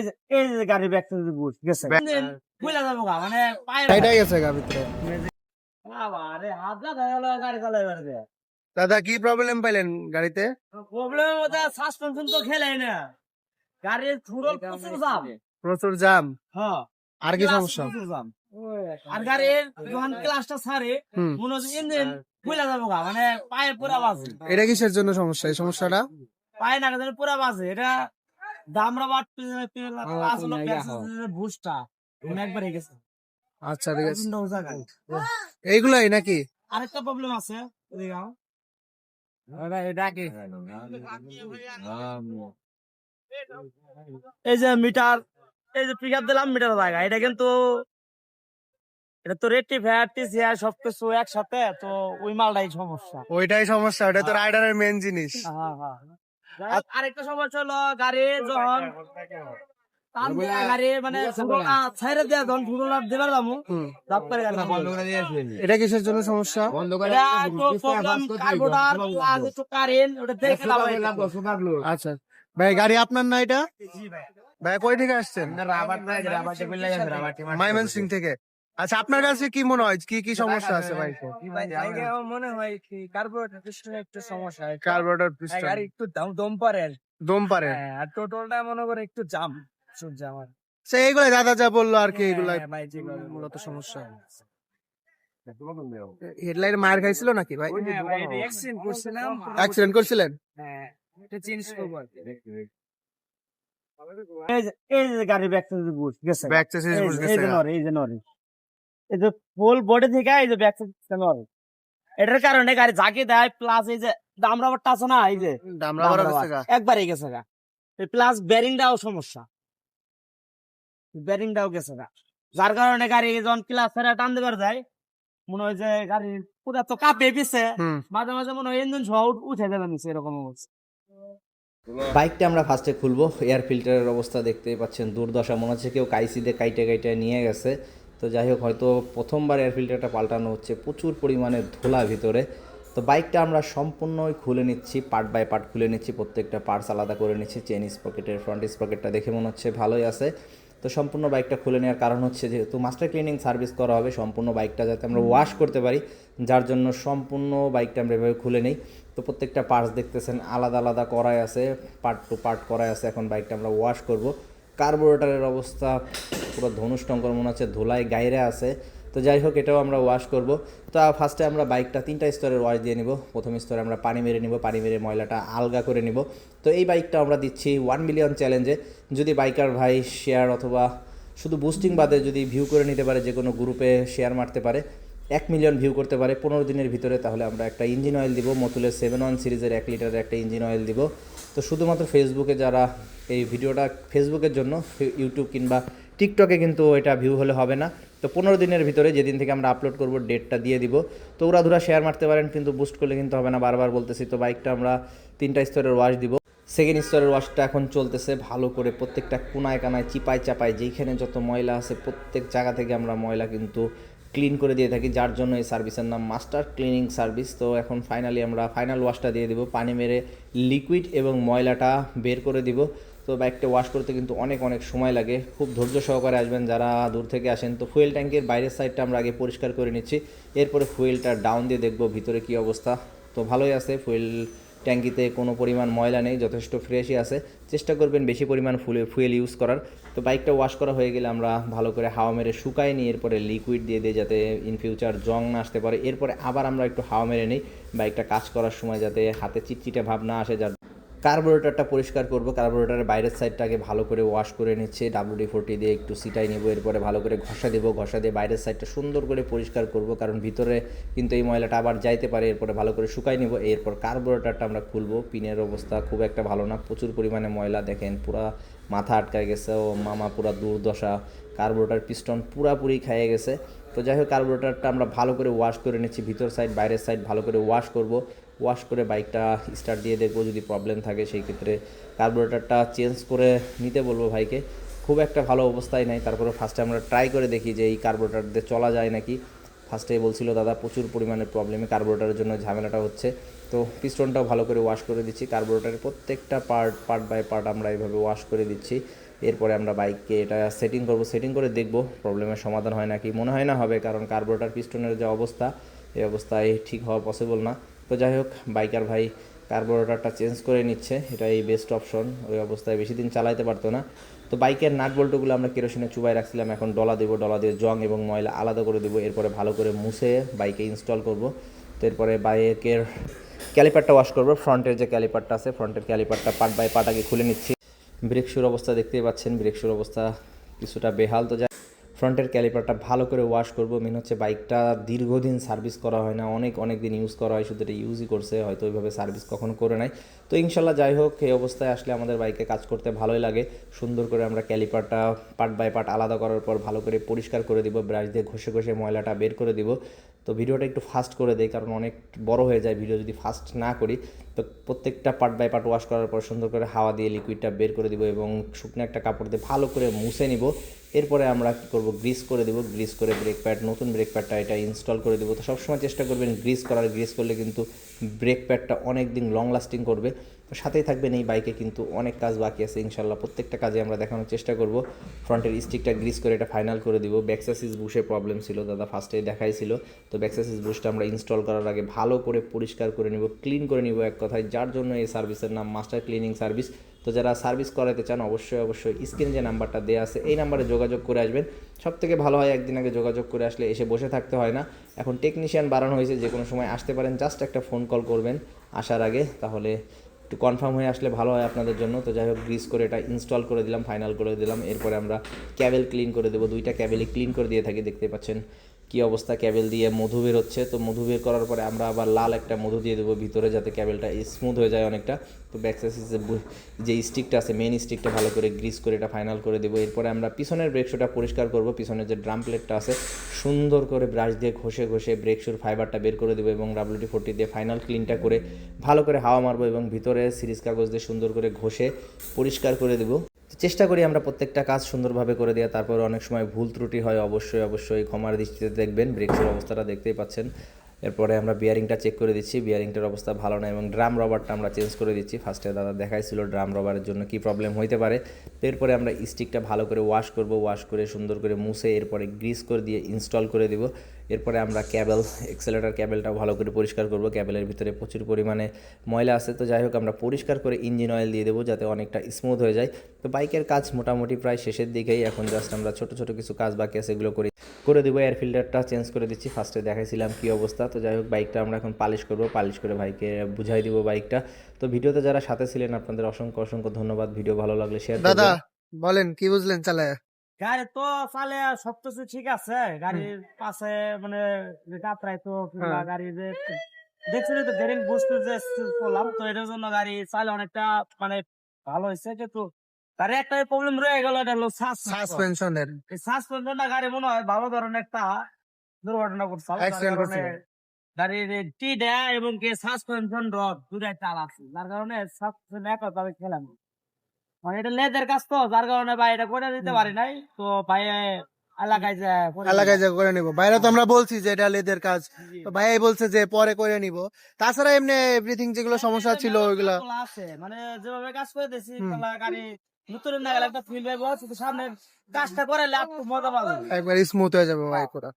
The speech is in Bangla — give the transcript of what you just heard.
এই যে এই যে গাড়ির ব্যাগ থেকে বুঝ গেছে। বুঝলা যাব গা মানে পায়ে গেছে গা ভিতরে। বাবা হাত যা গেল গাড়ি চালাই বেড়াতে দাদা কি প্রবলেম পাইলেন গাড়িতে? প্রবলেম ওটা সাসপেনশন তো খেলাই না। গাড়ির থুরল প্রচুর দাম প্রচুর জাম হ্যাঁ। আর কি সমস্যা? আর গাড়ির যখন ক্লাসটা ছাড়ে হুম। মনে হচ্ছে ইঞ্জিন বুঝলা যাব গা মানে পায়ে পুরা বাজে। এটা কিসের জন্য সমস্যা? এই সমস্যাটা? পায়ে না গেলে পুরা বাজে। এটা আসলে বুস্টা একবার হয়ে গেছে। আচ্ছা ঠিক আছে। এইগুলাই নাকি? আরেকটা প্রবলেম আছে এই যে মিটার এই যে পিক দিলাম মিটার জায়গা। এটা কিন্তু এটা তো রেটি ফ্যাট টিসিআর সবকিছু একসাথে তো ওই মালটাই সমস্যা। ওইটাই সমস্যা ওটা তো রাইডারের মেন জিনিস। হ্যাঁ, হ্যাঁ। আরেকটা সমস্যা হলো গাড়ি যখন গাড়ি মানে যখন গাড়ি এটা কিসের জন্য সমস্যা? আচ্ছা। ভাই গাড়ি আপনার না এটা? ভাই। কই থেকে আসছেন? মাইমন সিং থেকে। আচ্ছা আপনার কাছে কি মনে হয়? কি কি সমস্যা আছে ভাই। মনে হয় কি কার্বোরেটর পিস্টনে একটু সমস্যা হয়। কার্বোরেটর হ্যাঁ, পিস্টন গাড়ি একটু দম দম পারে দম পারে। হ্যাঁ, আর টোটালটা মনে করে একটু জাম সূর্য আমার। সে এইগুলো দাদা যা বলল আর কি এগুলো হ্যাঁ, ভাই যেগুলো মূলত সমস্যা হেডলাইট মার খাইছিল নাকি ভাই? হ্যাঁ, ভাই, accident করছিলাম। অ্যাক্সিডেন্ট করছিলেন? হ্যাঁ, এটা চেঞ্জ করব আর কি। এই যে গাড়ির ব্যাক সাইড বুঝ গেছে। ব্যাক এই বুঝ যে- এই যে নরে এই যে নরে এই যে ফুল বডি থেকে এই যে ব্যাক সাইড নরে এটার কারণে গাড়ি ঝাঁকি দেয় প্লাস এই যে দাম রাবারটা আছে না এই যে আমরা দাম রাবার, একবারই গেছে গা। প্লাস ব্যারিংটাও সমস্যা। ব্যারিংটাও গেছে গা। যার কারণে গাড়ি যখন ক্লাস ছেড়ে টান দেবার যায় মনে হয় যে গাড়ি পুরা তো কাঁপে পিছে মাঝে মাঝে মনে হয় ইঞ্জিন সহ উঠে যাবে নিচে এরকম অবস্থা। বাইকটা আমরা ফার্স্টে খুলবো। এয়ার ফিল্টারের অবস্থা দেখতেই পাচ্ছেন। দুর্দশা। মনে হচ্ছে কেউ কাইসি দিয়ে কাইটে কাইটে নিয়ে গেছে। তো যাই হোক হয়তো প্রথমবার এয়ার ফিল্টারটা পাল্টানো হচ্ছে প্রচুর পরিমাণে ধোলা ভিতরে। তো বাইকটা আমরা সম্পূর্ণই খুলে নিচ্ছি পার্ট বাই পার্ট খুলে নিচ্ছি প্রত্যেকটা পার্টস আলাদা করে নিচ্ছি চেন স্পকেটের ফ্রন্ট স্পকেটটা দেখে মনে হচ্ছে ভালোই আছে। তো সম্পূর্ণ বাইকটা খুলে নেওয়ার কারণ হচ্ছে যেহেতু মাস্টার ক্লিনিং সার্ভিস করা হবে সম্পূর্ণ বাইকটা যাতে আমরা ওয়াশ করতে পারি যার জন্য সম্পূর্ণ বাইকটা আমরা এভাবে খুলে নেই। তো প্রত্যেকটা পার্টস দেখতেছেন আলাদা আলাদা করাই আছে পার্ট টু পার্ট করাই আছে এখন বাইকটা আমরা ওয়াশ করব। কার্বোরেটারের অবস্থা পুরো ধনুষ্টঙ্কর মনে হচ্ছে, ধুলায় গাইরে আছে। তো যাই হোক, এটাও আমরা ওয়াশ করব। তো ফার্স্টে আমরা বাইকটা তিনটা স্তরের ওয়াশ দিয়ে নিব। প্রথম স্তরে আমরা পানি মেরে নিব, পানি মেরে ময়লাটা আলগা করে নিব। তো এই বাইকটা আমরা দিচ্ছি ওয়ান মিলিয়ন চ্যালেঞ্জে যদি বাইকার ভাই শেয়ার অথবা শুধু বুস্টিং বাদে যদি ভিউ করে নিতে পারে, যে কোনো গ্রুপে শেয়ার মারতে পারে, এক মিলিয়ন ভিউ করতে পারে, পনেরো দিনের ভিতরে তাহলে আমরা একটা ইঞ্জিন অয়েল দিব, মতুলের সেভেন ওয়ান সিরিজের এক লিটারের একটা ইঞ্জিন অয়েল দিব। তো শুধুমাত্র ফেসবুকে যারা এই ভিডিওটা ফেসবুকের জন্য ইউটিউব কিংবা টিকটকে কিন্তু এটা ভিউ হলে হবে না। তো পনেরো দিনের ভিতরে যেদিন থেকে আমরা আপলোড করব ডেটটা দিয়ে দিব। তো ওরা ধরা শেয়ার মারতে পারেন, কিন্তু বুস্ট করলে কিন্তু হবে না। বারবার বলতেছি, তো বাইকটা আমরা তিনটা স্তরের ওয়াশ দিব। সেকেন্ড স্তরের ওয়াশটা এখন চলতেছে ভালো করে প্রত্যেকটা কোনায়, কানায়, চিপায়, চাপায়, যেইখানে যত ময়লা আছে, প্রত্যেক জায়গা থেকে আমরা ময়লা কিন্তু ক্লিন করে দিয়ে থাকি। যার জন্য এই সার্ভিসের নাম মাস্টার ক্লিনিং সার্ভিস তো এখন ফাইনালি আমরা ফাইনাল ওয়াশটা দিয়ে দিব। পানি মেরে লিকুইড এবং ময়লাটা বের করে দিব। তো বাইকটা ওয়াশ করতে কিন্তু অনেক অনেক সময় লাগে। খুব ধৈর্য সহকারে আসবেন যারা দূর থেকে আসেন। তো ফুয়েল ট্যাঙ্কের বাইরের সাইডটা আমরা আগে পরিষ্কার করে নিচ্ছি। এরপরে ফুয়েলটা ডাউন দিয়ে দেখব ভিতরে কী অবস্থা। তো ভালোই আছে ফুয়েল ট্যাঙ্কিতে কোনো পরিমাণ ময়লা নেই, যথেষ্ট ফ্রেশই আছে। চেষ্টা করবেন বেশি পরিমাণ ফুলে ফুয়েল ইউজ করার। তো বাইকটা ওয়াশ করা হয়ে গেলে আমরা ভালো করে হাওয়া মেরে শুকাই নিই এরপরে লিকুইড দিয়ে দিই যাতে ইন ফিউচার জং না আসতে পারে। এরপরে আবার আমরা একটু হাওয়া মেরে নিই। বাইকটা কাজ করার সময় যাতে হাতে চিটচিটে ভাব না আসে, যার কার্বোরেটরটা পরিষ্কার করব। কার্বোরেটরের বাইরের সাইডটাকে ভালো করে ওয়াশ করে নিচ্ছে। ডাব্লিউডি ফোরটি দিয়ে একটু সিটাই নেব, এরপরে ভালো করে ঘষা দেবো। ঘষা দিয়ে বাইরের সাইডটা সুন্দর করে পরিষ্কার করব, কারণ ভিতরে কিন্তু এই ময়লাটা আবার যাইতে পারে। এরপরে ভালো করে শুকাই নেব। এরপর কার্বোরেটরটা আমরা খুলবো। পিনের অবস্থা খুব একটা ভালো না। প্রচুর পরিমাণে ময়লা, দেখেন পুরা মাথা আটকায় গেছে। ও মামা পুরা দুর্দশা। কার্বোরেটর পিস্টন পুরাপুরি খেয়ে গেছে। তো যাই হোক কার্বোরেটারটা আমরা ভালো করে ওয়াশ করে নিচ্ছি। ভিতর সাইড বাইরের সাইড ভালো করে ওয়াশ করব। ওয়াশ করে বাইকটা স্টার্ট দিয়ে দেখব যদি প্রবলেম থাকে, সেই ক্ষেত্রে কার্বোরেটারটা চেঞ্জ করে নিতে বলব ভাইকে। খুব একটা ভালো অবস্থায় নাই। তারপরে ফার্স্টে আমরা ট্রাই করে দেখি যে এই কার্বোরেটার দিয়ে চলা যায় নাকি। ফার্স্টে বলছিল, দাদা, প্রচুর পরিমাণে প্রবলেমে কার্বোরেটরের জন্য ঝামেলাটা হচ্ছে। তো পিস্টনটাও ভালো করে ওয়াশ করে দিচ্ছি। কার্বোরেটরের প্রত্যেকটা পার্ট পার্ট বাই পার্ট আমরা এইভাবে ওয়াশ করে দিচ্ছি। এরপরে আমরা বাইককে এটা সেটিং করব। সেটিং করে দেখব প্রবলেমের সমাধান হয় নাকি? মনে হয় না হবে, কারণ কার্বোরেটার পিস্টনের যে অবস্থা, এই অবস্থায় ঠিক হওয়া পসিবল না। তো যাই হোক বাইকার ভাই কার্বোরেটারটা চেঞ্জ করে নিচ্ছে। এটাই বেস্ট অপশন ওই অবস্থায় বেশি দিন চালাইতে পারতো না। তো বাইকের নাট বল্টুগুলো আমরা কেরোসিনে চুবাই রাখছিলাম, এখন ডলা দেবো, ডলা দিয়ে জং এবং ময়লা আলাদা করে দেবো, এরপরে ভালো করে মুছে বাইকে ইনস্টল করব। তো এরপরে বাইকের ক্যালিপারটা ওয়াশ করব, ফ্রন্টের যে ক্যালিপারটা আছে, ফ্রন্টের ক্যালিপারটা পার্ট বাই পার্ট আগে খুলে নিচ্ছি। ব্রেক অবস্থা দেখতেই পাচ্ছেন, ব্রেক অবস্থা কিছুটা বেহাল, তো ফ্রন্টের ক্যালিপারটা ভালো করে ওয়াশ করব। মেন হচ্ছে বাইকটা দীর্ঘদিন সার্ভিস করা হয় না, অনেক অনেক দিন ইউজ করা হয়, শুধু এটা ইউজই করছে, হয়তো ওইভাবে সার্ভিস কখনো করে নাই। তো ইনশাল্লাহ যাই হোক, এই অবস্থায় আসলে আমাদের বাইকে কাজ করতে ভালোই লাগে। সুন্দর করে আমরা ক্যালিপারটা পার্ট বাই পার্ট আলাদা করার পর ভালো করে পরিষ্কার করে দিব ব্রাশ দিয়ে ঘষে ঘষে ময়লাটা বের করে দিব। তো ভিডিওটা একটু ফাস্ট করে দেয় কারণ অনেক বড় হয়ে যায় ভিডিও যদি ফাস্ট না করি। তো প্রত্যেকটা পার্ট বাই পার্ট ওয়াশ করার পর সুন্দর করে হাওয়া দিয়ে লিকুইডটা বের করে দিব এবং শুকনো একটা কাপড় দিয়ে ভালো করে মুছে নিব। এরপরে আমরা কী করব? গ্রিস করে দেবো গ্রিস করে ব্রেক প্যাড নতুন ব্রেক প্যাডটা এটা ইনস্টল করে দেবো। তো সবসময় চেষ্টা করবেন গ্রিস করার। গ্রিস করলে কিন্তু ব্রেক প্যাডটা অনেক দিন লং লাস্টিং করবে। তো সাথেই থাকবেন এই বাইকে কিন্তু অনেক কাজ বাকি আছে, ইনশাল্লাহ। প্রত্যেকটা কাজে আমরা দেখানোর চেষ্টা করব। ফ্রন্টের স্টিকটা গ্রিস করে এটা ফাইনাল করে দিব। ব্যাকসাসিস বুশে প্রবলেম ছিল, দাদা ফার্স্টে দেখাইছিল তো ব্যাকসাসিস বুশটা আমরা ইনস্টল করার আগে ভালো করে পরিষ্কার করে নিব ক্লিন করে নিব এক কথায়। যার জন্য এই সার্ভিসের নাম মাস্টার ক্লিনিং সার্ভিস তো যারা সার্ভিস করাতে চান, অবশ্যই অবশ্যই স্ক্রিনে যে নাম্বারটা দেওয়া আছে, এই নাম্বারে যোগাযোগ করে আসবেন। সব থেকে ভালো হয়, একদিন আগে যোগাযোগ করে আসলে এসে বসে থাকতে হয় না। এখন টেকনিশিয়ান বাড়ানো হয়েছে, যে কোনো সময় আসতে পারেন জাস্ট একটা ফোন কল করবেন আসার আগে। তাহলে একটু কনফার্ম হয়ে আসলে ভালো হয় আপনাদের জন্য। তো যাই হোক গ্রিস করে এটা ইনস্টল করে দিলাম ফাইনাল করে দিলাম। এরপরে আমরা ক্যাবেল ক্লিন করে দেবো, দুইটা ক্যাবেলই ক্লিন করে দিয়ে থাকি, দেখতে পাচ্ছেন। কি অবস্থা, ক্যাবেল দিয়ে মধু বের হচ্ছে। তো মধু বের করার পরে আমরা আবার লাল একটা মধু দিয়ে দেবো ভিতরে যাতে ক্যাবেলটা স্মুথ হয়ে যায় অনেকটা। তো ব্যাকসাইসে যে স্টিকটা আছে মেন স্টিকটা ভালো করে গ্রিস করে এটা ফাইনাল করে দেবো। এরপরে আমরা পিছনের ব্রেক শুটা পরিষ্কার করব। পিছনের যে ড্রাম প্লেটটা আছে, সুন্দর করে ব্রাশ দিয়ে ঘষে ঘষে ব্রেক শুর ফাইবারটা বের করে দেবো এবং ডাব্লিউটি ফোরটি দিয়ে ফাইনাল ক্লিনটা করে ভালো করে হাওয়া মারবো এবং ভিতরে সিরিজ কাগজ দিয়ে সুন্দর করে ঘষে পরিষ্কার করে দেবো। চেষ্টা করি আমরা প্রত্যেকটা কাজ সুন্দরভাবে করে দেওয়া। তারপর অনেক সময় ভুল ত্রুটি হয়, অবশ্যই অবশ্যই ক্ষমার দৃষ্টিতে দেখবেন ব্রেকসের অবস্থাটা দেখতেই পাচ্ছেন। এরপরে আমরা বিয়ারিংটা চেক করে দিচ্ছি। বিয়ারিংটার অবস্থা ভালো না এবং ড্রাম রবারটা আমরা চেঞ্জ করে দিচ্ছি। ফার্স্টে দাদা দেখাইছিল ড্রাম রবারের জন্য কি প্রবলেম হইতে পারে। এরপরে আমরা স্টিকটা ভালো করে ওয়াশ করব। ওয়াশ করে সুন্দর করে মুছে এরপরে গ্রিস করে দিয়ে ইনস্টল করে দিব। এরপরে আমরা ক্যাবেল এক্সেলেটার ক্যাবেলটা ভালো করে পরিষ্কার করব। ক্যাবেলের ভিতরে প্রচুর পরিমাণে ময়লা আছে। তো যাই হোক, আমরা পরিষ্কার করে ইঞ্জিন অয়েল দিয়ে দেবো যাতে অনেকটা স্মুথ হয়ে যায়। তো বাইকের কাজ মোটামুটি প্রায় শেষের দিকেই। এখন জাস্ট আমরা ছোট ছোট কিছু কাজ বাকি আছে, এগুলো করি। করে দেবো এয়ার ফিল্টারটা চেঞ্জ করে দিচ্ছি। ফার্স্টে দেখাইছিলাম কি অবস্থা। তো যাই হোক বাইকটা আমরা এখন পালিশ করব। পালিশ করে ভাইকে বুঝাই দিব বাইকটা তো ভিডিওতে যারা সাথে ছিলেন আপনাদের অসংখ্য অসংখ্য ধন্যবাদ। ভিডিও ভালো লাগলে শেয়ার দাদা। বলেন কি বুঝলেন চালায় গাড়ি তো চালে সবকিছু ঠিক আছে। গাড়ির পাশে মানে যে কাপড়াই তো কিংবা হ্যাঁ। গাড়ির যে দেখছিলি তো বুঝতে যে করলাম তো এটার জন্য গাড়ি চালে অনেকটা মানে ভালো হয়েছে। কিন্তু একটা প্রবলেম রয়ে গেল এটা হলো সাসপেনশনের সাসপেনশনটা গাড়ি মনে হয় ভালো ধরনের একটা দুর্ঘটনা করছে। গাড়ির টি দেয়া এবং কে সাসপেনশন রড দুটাই চাল আছে। যার কারণে সাসপেনশন খেলাম মানে এটা লেদের কাজ তো যার কারণে ভাই এটা করে দিতে পারি নাই। তো ভাই এলাকায় যায় এলাকায় যা করে নিব। বাইরে তো আমরা বলছি যে এটা লেদের কাজ। তো ভাইয়াই বলছে যে পরে করে নিব। তাছাড়া এমনি এভরিথিং যেগুলো সমস্যা ছিল ওইগুলা গুলো আছে। মানে যেভাবে কাজ করে দিয়েছি গাড়ি নতুন না গেলে একটা ফিল পাইবো শুধু সামনে কাজটা করে একটু মজা পাবো। একবার স্মুথ হয়ে যাবে ভাই করা